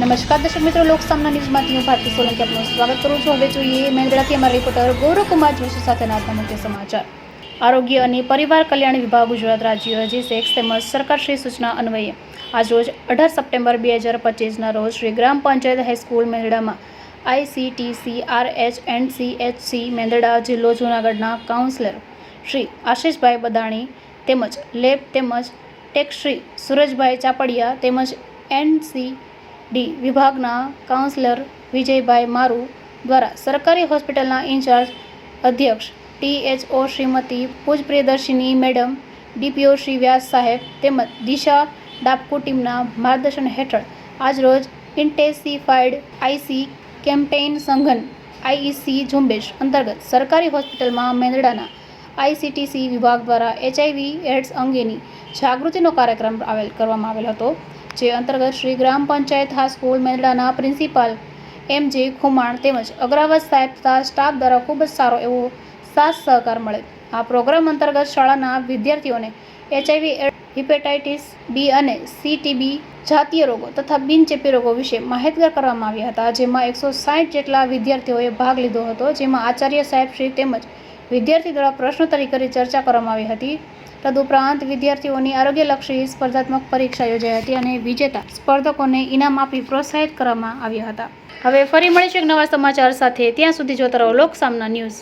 નમસ્કાર દર્શક મિત્રો લોકસામના ન્યૂઝમાંથી હું ભારતી સોલંકી આપનું સ્વાગત કરું છું. હવે જોઈએ મેંદડાથી અમારા રિપોર્ટર ગૌરવકુમાર જોશી સાથેના આજના મુખ્ય સમાચાર. આરોગ્ય અને પરિવાર કલ્યાણ વિભાગ ગુજરાત રાજ્ય જે સેક્સ તેમજ સરકારશ્રી સૂચના અન્વયે આજરોજ અઢાર સપ્ટેમ્બર બે હજાર પચીસના રોજ Shri Gram panchayat high school મેંદડામાં ICTC R H and C H C Mendarda જિલ્લો જૂનાગઢના કાઉન્સિલર શ્રી આશિષભાઈ બદાણી તેમજ લેબ તેમજ ટેક શ્રી સુરજભાઈ ચાપડિયા તેમજ એનસી ડી વિભાગના કાઉન્સિલર વિજયભાઈ મારુ દ્વારા સરકારી હોસ્પિટલના ઇન્ચાર્જ અધ્યક્ષ THO Shrimati Pooj Priyadarshini madam DPO Shri Vyas સાહેબ તેમજ દિશા ડાપકુ ટીમના માર્ગદર્શન હેઠળ આજરોજ ઇન્ટેન્સિફાઈડ આઈસી કેમ્પેઇન સંઘન આઈઈસી ઝુંબેશ અંતર્ગત સરકારી હોસ્પિટલમાં મેંદડાના આઈસીટીસી વિભાગ દ્વારા એચઆઈવી એડ્સ અંગેની જાગૃતિનો કાર્યક્રમ આવેલ કરવામાં આવેલ હતો. જે અંતર્ગત શ્રી ગ્રામ પંચાયત હાઈસ્કૂલ મેંદડાના પ્રિન્સિપાલ એમ જે ખુમાણ તેમજ અગ્રાવત સાહેબ તથા સ્ટાફ દ્વારા ખૂબ જ સારો એવો સાથ સહકાર મળે. આ પ્રોગ્રામ અંતર્ગત શાળાના વિદ્યાર્થીઓને એચઆઈવી, હિપેટાઇટિસ બી અને સીટીબી જાતીય રોગો તથા બિનચેપી રોગો વિશે માહિતગાર કરવામાં આવ્યા હતા, જેમાં એકસો સાઠ જેટલા વિદ્યાર્થીઓએ ભાગ લીધો હતો, જેમાં આચાર્ય સાહેબ શ્રી તેમજ વિદ્યાર્થી દ્વારા પ્રશ્નોત્તરી કરી ચર્ચા કરવામાં આવી હતી. તદુપરાંત વિદ્યાર્થીઓની આરોગ્યલક્ષી સ્પર્ધાત્મક પરીક્ષા યોજાઈ હતી અને વિજેતા સ્પર્ધકોને ઇનામ આપી પ્રોત્સાહિત કરવામાં આવ્યા હતા. હવે ફરી મળીશું એક નવા સમાચાર સાથે. ત્યાં સુધી જોતા રહો લોક સામના ન્યૂઝ.